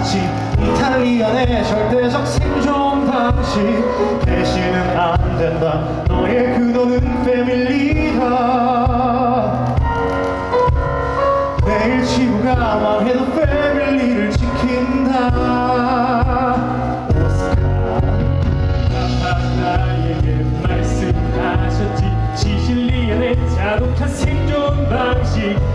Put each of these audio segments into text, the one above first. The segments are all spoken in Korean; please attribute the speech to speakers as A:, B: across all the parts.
A: 같이 이탈리안의 절대적 생존 방식. 대신은 안 된다. 너의 그 근원은 패밀리다. 내일 지구가 망해도 패밀리를 지킨다. 오스카.
B: 나에게 말씀하셨지. 시실리안의 자독한 생존 방식.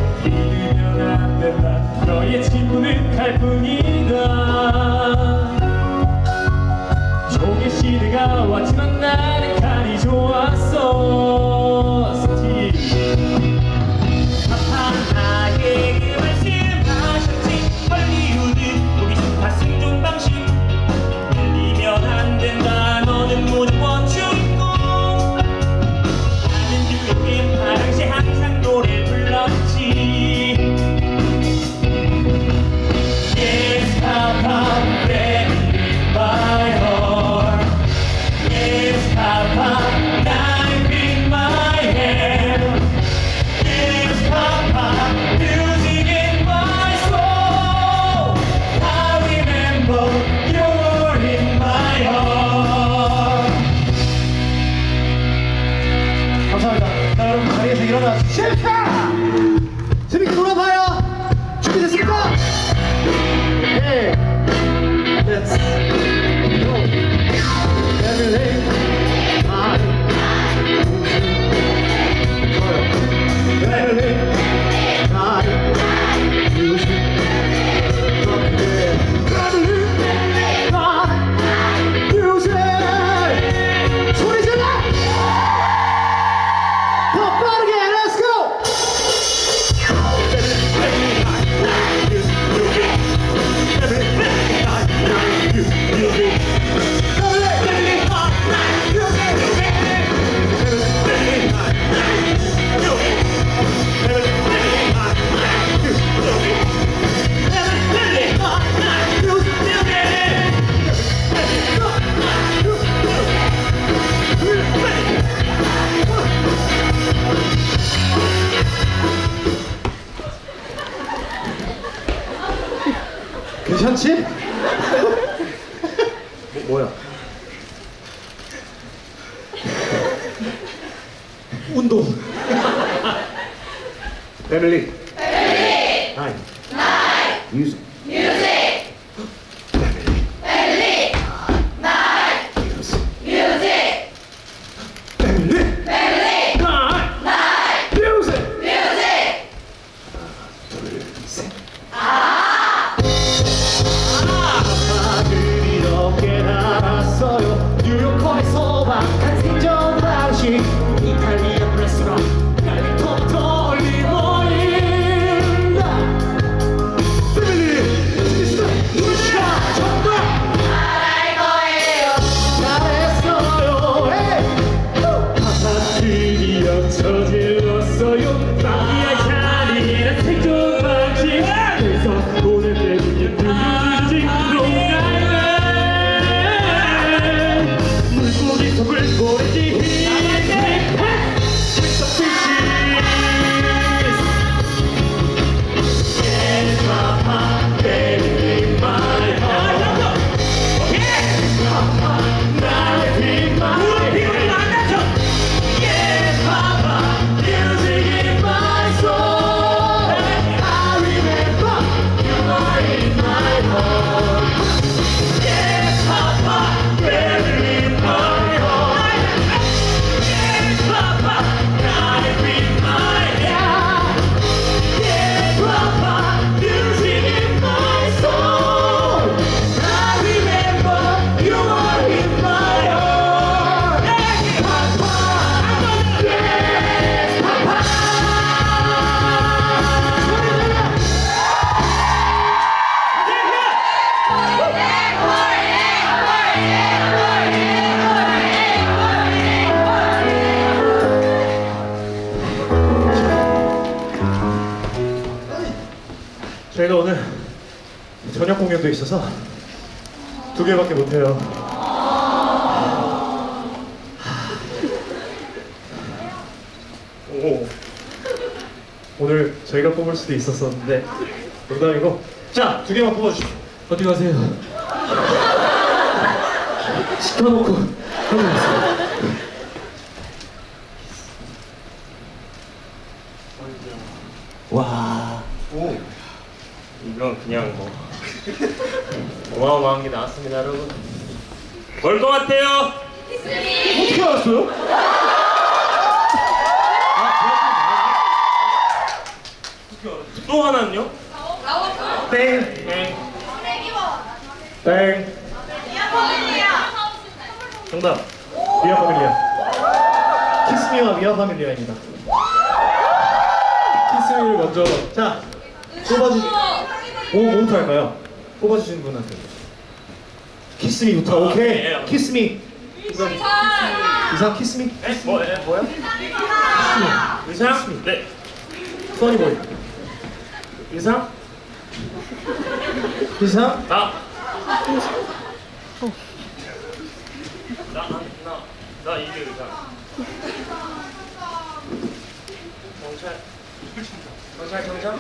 A: Thank you. 운동.
B: Family. Family. Time. Time. Music.
A: 저희가 오늘 저녁 공연도 있어서 두 개밖에 못해요. 오. 오늘 저희가 뽑을 수도 있었었는데 농담이고 자, 두 개만 뽑아주십시오.
B: 어디 가세요? 시켜놓고 하고 있어요.
C: 어마어마한 게 나왔습니다 여러분 뭘 것 같아요?
B: 어떻게 알았어요?
C: 또 하나는요?
B: 땡.
C: 네
B: 땡. 정답. 미아 파밀리아. 키스미와 미아 파밀리아입니다. 키스미를 먼저. 자, 뽑아주. 오, 뭐부터 할까요? 뽑아주신 분한테. 키스미부터. 오케이.
C: 예.
B: 키스미. 이상 키스미.
C: 에? 뭐, 에, 뭐야? 의상? 네
B: 써니보이.
C: 의상?
B: 이상.
C: 나 나, 나, 나 이게 의상 경찰 경찰 경찰?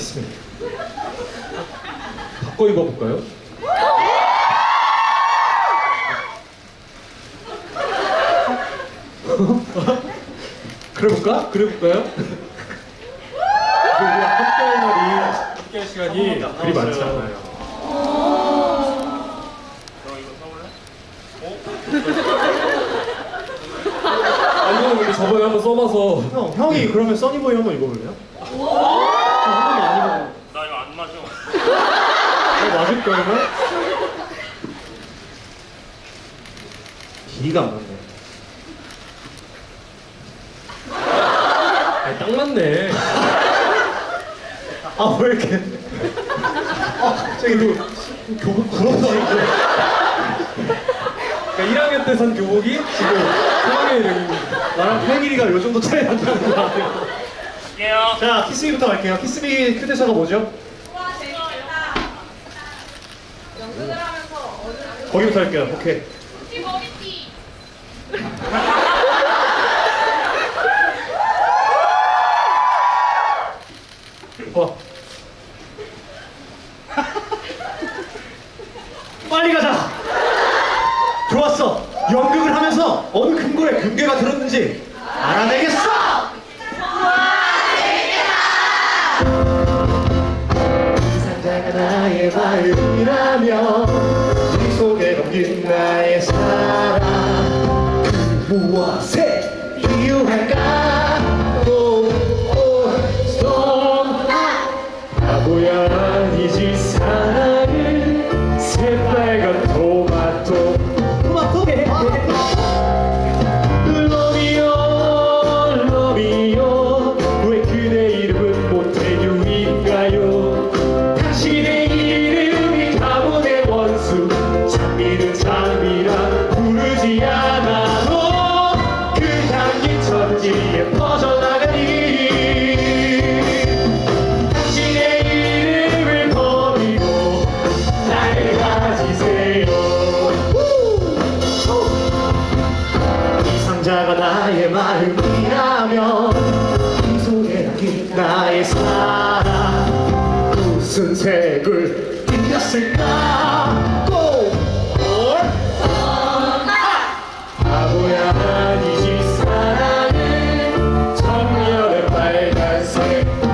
B: 키스미. 바꿔 입어볼까요? 그래볼까? 그래볼까요? 우리가 함께할 날이 함께할 시간이 그리
D: 근데 저번에 한번 써봐서
B: 형, 형이 그러면 써니보이 한번 입어볼래요? 한 번만 안 입어도
C: 나 이거 안 마셔
B: 거면? 길이가 안 맞네.
D: 아니, 딱 맞네
B: 아, 왜 이렇게. 아, 갑자기 또 교복 부럽다, 이거.
D: 그러니까 1학년 때 산 교복이 지금 3학년이 된
B: 나랑 팔 길이가 요 정도 차이 난다는 거 아니야?
C: 할게요
B: 자, 키스미부터 갈게요. 키스미 휴대사가 뭐죠?
A: 연극을 하면서 어느
B: 거기부터 할게요. 오케이.
A: 머리띠
B: 와. 빨리 가자. 좋았어. 연극을 하면서 어느 금고에 금괴가 들었는지 알아내겠어. 그 무엇에 필요할까?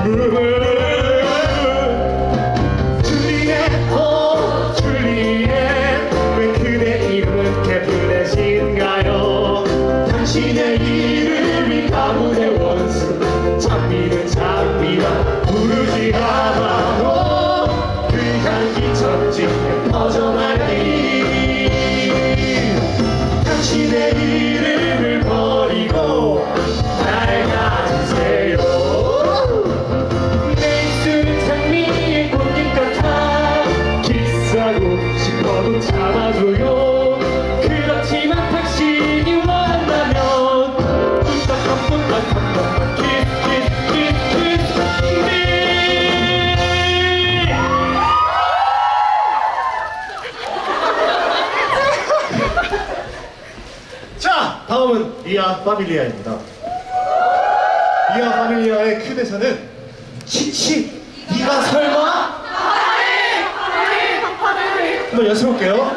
B: 빨 파밀리아입니다. 비아 파밀리아의 큐 대사는 치치 네가 설마?
A: 한번 연습해볼게요.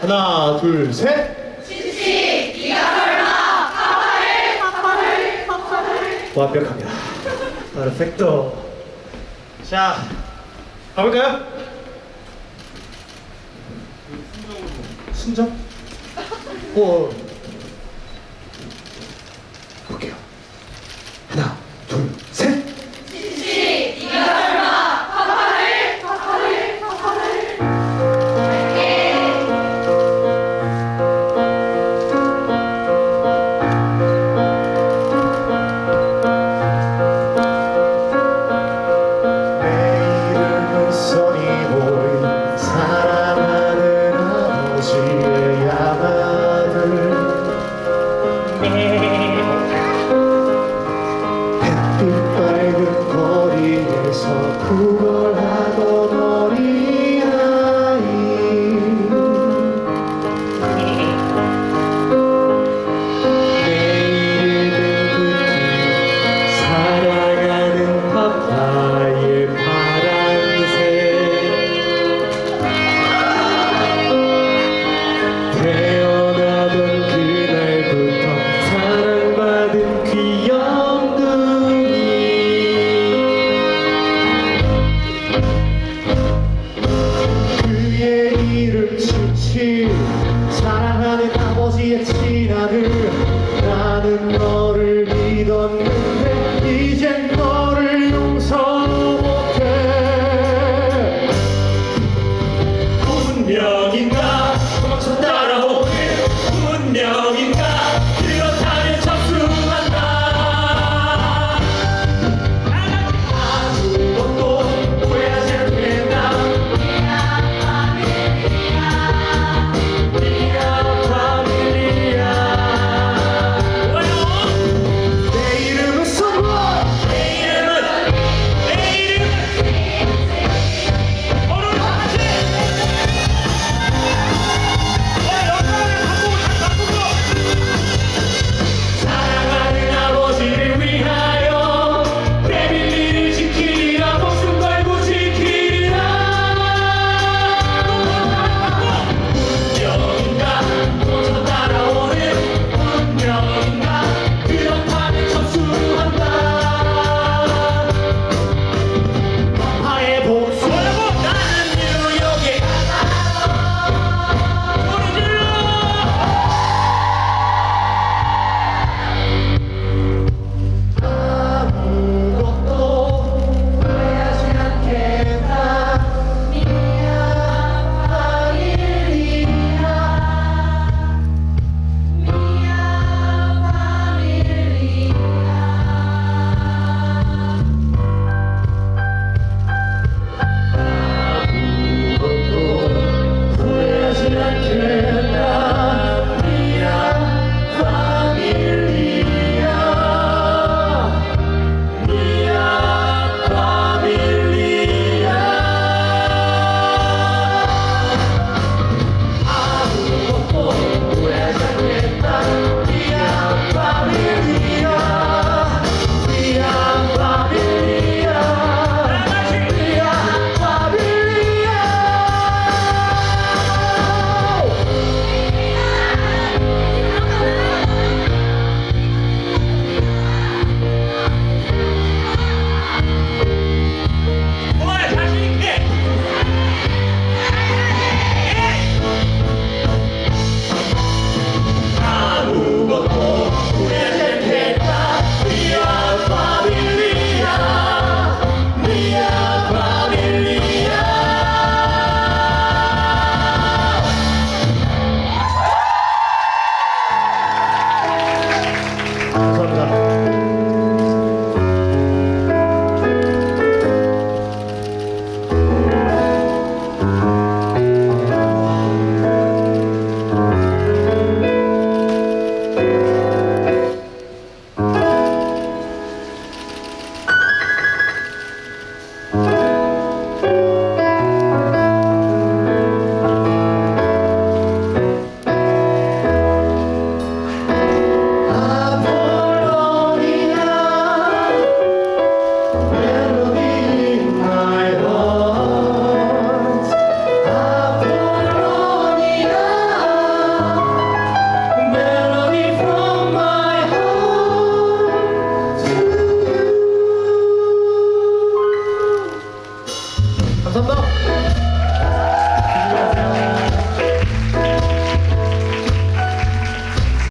A: 하나 둘 셋. 치치 네가 설마? 완벽합니다. 퍼펙터. 자 가볼까요? 순정? 오. 너를 믿었는데 이젠